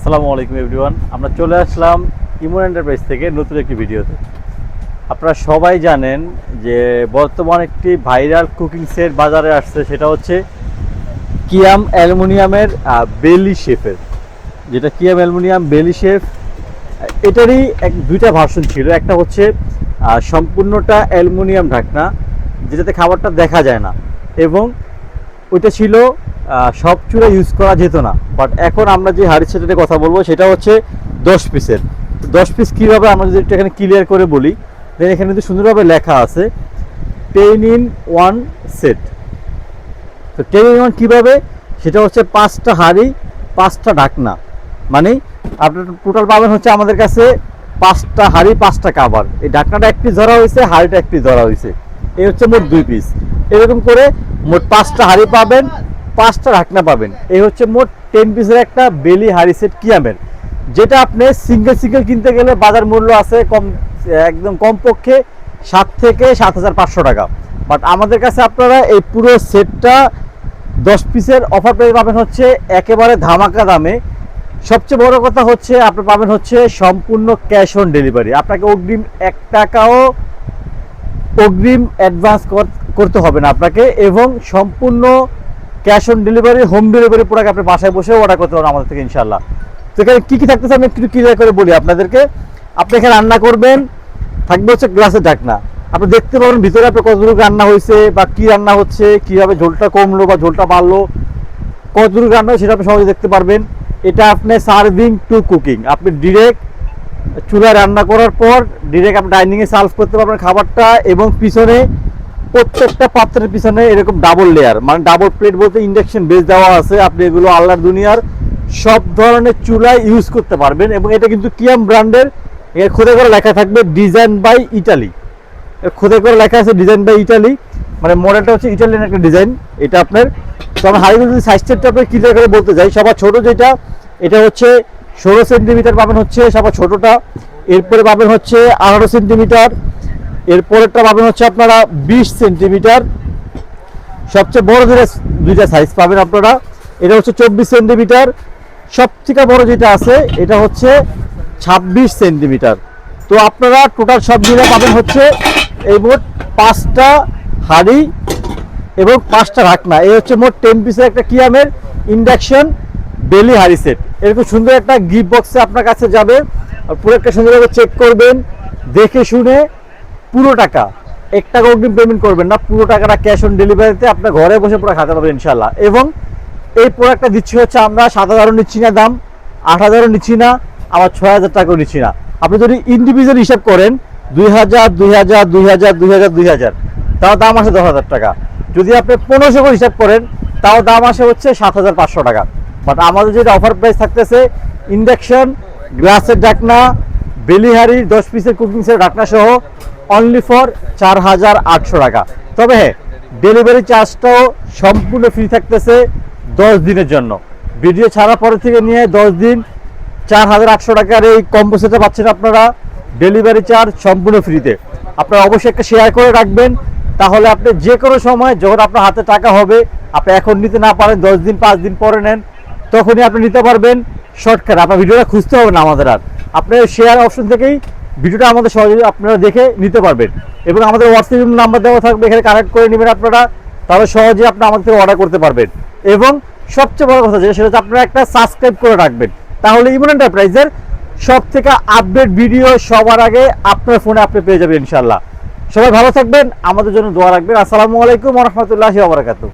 আসসালামু আলাইকুম এভরিওয়ান। আমরা চলে আসলাম ইমন এন্টারপ্রাইজ থেকে নতুন একটি ভিডিওতে। আপনারা সবাই জানেন যে বর্তমান একটি ভাইরাল কুকিং সেট বাজারে আসছে, সেটা হচ্ছে কিয়াম অ্যালুমিনিয়ামের বেলি শেফের যেটা কিয়াম অ্যালুমিনিয়াম, বেলি শেফ এটারই এক, দুইটা ভার্সন ছিল। একটা হচ্ছে সম্পূর্ণটা অ্যালুমিনিয়াম ঢাকনা, যেটাতে খাবারটা দেখা যায় না। এবং ওইটা ছিল সব চুলা ইউজ করা যেত না। বাট এখন আমরা যে হাড়ি সেটের কথা বলব, সেটা হচ্ছে দশ পিসের দশ পিস কীভাবে আমরা যদি একটু এখানে ক্লিয়ার করে বলি দেন এখানে কিন্তু সুন্দরভাবে লেখা আছে টেন ইন ওয়ান সেট তো টেন ইন ওয়ান কীভাবে? সেটা হচ্ছে পাঁচটা হাড়ি, পাঁচটা ঢাকনা। মানে আপনার টোটাল পাবেন হচ্ছে আমাদের কাছে পাঁচটা হাড়ি, পাঁচটা কাবার এই ঢাকনাটা একটি ধরা হয়েছে, হাড়িটা একটি ধরা হয়েছে। এই হচ্ছে মোট দুই পিস এরকম করে মোট পাঁচটা হাড়ি পাবেন পাঁচটা ঢাকনা পাবেন। এই হচ্ছে মোট টেন পিসের একটা বেলি হাড়ি সেট কিয়ামের। যেটা আপনি সিঙ্গেল সিঙ্গেল কিনতে গেলে বাজার মূল্য আছে কম, একদম কমপক্ষে সাত থেকে সাত হাজার পাঁচশো টাকা। বাট আমাদের কাছে আপনারা এই পুরো সেটটা দশ পিসের অফার পেয়ে পাবেন হচ্ছে একেবারে ধামাকা দামে। সবচেয়ে বড় কথা হচ্ছে আপনি পাবেন হচ্ছে সম্পূর্ণ ক্যাশ অন ডেলিভারি আপনাকে অগ্রিম এক টাকাও অগ্রিম অ্যাডভান্স করতে হবে না আপনাকে। এবং সম্পূর্ণ cash on delivery, home delivery product আপনি বাসায় বসে অর্ডার করতে পারেন আমাদের থেকে ইনশাল্লাহ তো এখানে কী কী থাকতেছে আমি একটু ক্লিয়ার করে বলি আপনাদেরকে। আপনি এখানে রান্না করবেন, থাকবে হচ্ছে গ্লাসের ঢাকনা। আপনি দেখতে পাবেন ভিতরে আপনার কতটুকু রান্না হয়েছে বা কি রান্না হচ্ছে, কীভাবে ঝোলটা কমলো বা ঝোলটা বাড়লো কতটুকু রান্না সেটা আপনি সহজে দেখতে পারবেন। এটা আপনি সার্ভিং টু কুকিং আপনি ডিরেক্ট চুলায় রান্না করার পর ডিরেক্ট আপনি ডাইনিংয়ে সার্ভ করতে পারবেন খাবারটা এবং পিছনে প্রত্যেকটা পাত্রের পিছনে এরকম ডাবল লেয়ার মানে ডাবল প্লেট বলতে ইন্ডাকশন বেস দেওয়া আছে, আপনি এগুলো আল্লাহর দুনিয়ার সব ধরনের চুলায় ইউজ করতে পারবেন এবং এটা কিন্তু কিয়াম ব্র্যান্ডের এর খুদে করে লেখা থাকবে ডিজাইন বাই ইটালি এর খুদে করে লেখা আছে ডিজাইন বাই ইটালি মানে মডেলটা হচ্ছে ইটালিয়ান একটা ডিজাইন এটা আপনার, তো আমরা হাইগুলো যদি সাইজ সেটটা আপনার ক্লিয়ার করে বলতে যাই সবার ছোট যেটা, এটা হচ্ছে ষোলো সেন্টিমিটার পাবেন হচ্ছে সবার ছোটটা, এরপরে পাবেন হচ্ছে আঠারো সেন্টিমিটার এরপরেরটা পাবেন হচ্ছে আপনারা বিশ সেন্টিমিটার। সবচেয়ে বড় দুইটা দুইটা সাইজ পাবেন আপনারা। এটা হচ্ছে চব্বিশ সেন্টিমিটার। সব থেকে বড় যেটা আছে, এটা হচ্ছে ছাব্বিশ সেন্টিমিটার। তো আপনারা টোটাল সব মিলে পাবেন হচ্ছে এই মোট পাঁচটা হাড়ি এবং পাঁচটা ঢাকনা এই হচ্ছে মোট টেন পিসের একটা কিয়ামের ইন্ডাকশন বেলি হাড়ি সেট এরকম সুন্দর একটা গিফট বক্সে আপনার কাছে যাবে। আর পুরো একটা সুন্দরভাবে চেক করবেন, দেখে শুনে পুরো টাকা। এক টাকা অগ্রিম পেমেন্ট করবেন না, পুরো টাকাটা ক্যাশ অন ডেলিভারিতে আপনার ঘরে বসে পুরো খাতে পাবেন ইনশাল্লাহ এবং এই প্রোডাক্টটা দিচ্ছি হচ্ছে আমরা সাত হাজারও নিচ্ছি না দাম, আট হাজারও নিচ্ছি না, আবার ছয় হাজার টাকাও নিচ্ছি না। আপনি যদি ইন্ডিভিজুয়াল হিসাব করেন, দুই হাজার দুই হাজার দুই হাজার দুই হাজার দুই হাজার, তাও দাম আসে দশ হাজার টাকা। যদি আপনি পনেরোশো করে হিসাব করেন, তাও দাম আসে হচ্ছে সাত হাজার পাঁচশো টাকা। বাট আমাদের যেটা অফার প্রাইস থাকতেছে ইন্ডাকশন গ্লাসের ডাকনা বেলিহারির দশ পিসের কুকিং সেট ডাকনা সহ অনলি ফর চার হাজার আটশো টাকা। তবে হ্যাঁ ডেলিভারি চার্জটাও সম্পূর্ণ ফ্রি থাকতেছে দশ দিনের জন্য। ভিডিও ছাড়ার পরে থেকে নিয়ে দশ দিন চার হাজার আটশো টাকার এই কম্বো সেটটা পাচ্ছেন আপনারা। ডেলিভারি চার্জ সম্পূর্ণ ফ্রিতে আপনারা অবশ্যই একটা শেয়ার করে রাখবেন। তাহলে আপনি যে কোনো সময় যখন আপনার হাতে টাকা হবে, আপনি এখন নিতে না পারেন, দশ দিন, পাঁচ দিন পরে নেন, তখনই আপনি নিতে পারবেন। শর্টকাট আপনার ভিডিওটা খুঁজতে হবে না আমাদের আর। আপনি শেয়ার অপশন থেকেই ভিডিওটা আমাদের সহজে আপনারা দেখে নিতে পারবেন। এবং আমাদের হোয়াটসঅ্যাপ নাম্বার দেওয়া থাকবে, এখানে কানেক্ট করে নেবেন আপনারা, তাহলে সহজে আপনি আমাদের থেকে অর্ডার করতে পারবেন। এবং সবচেয়ে বড় কথা যেটা, সেটা আপনারা একটা সাবস্ক্রাইব করে রাখবেন। তাহলে ইমন এন্টারপ্রাইজের সব থেকে আপডেট ভিডিও সবার আগে আপনার ফোনে আপনি পেয়ে যাবেন ইনশাল্লাহ সবাই ভালো থাকবেন, আমাদের জন্য দোয়া রাখবেন। আসসালামু আলাইকুম রহমতুল্লাহি ওবরাকাতু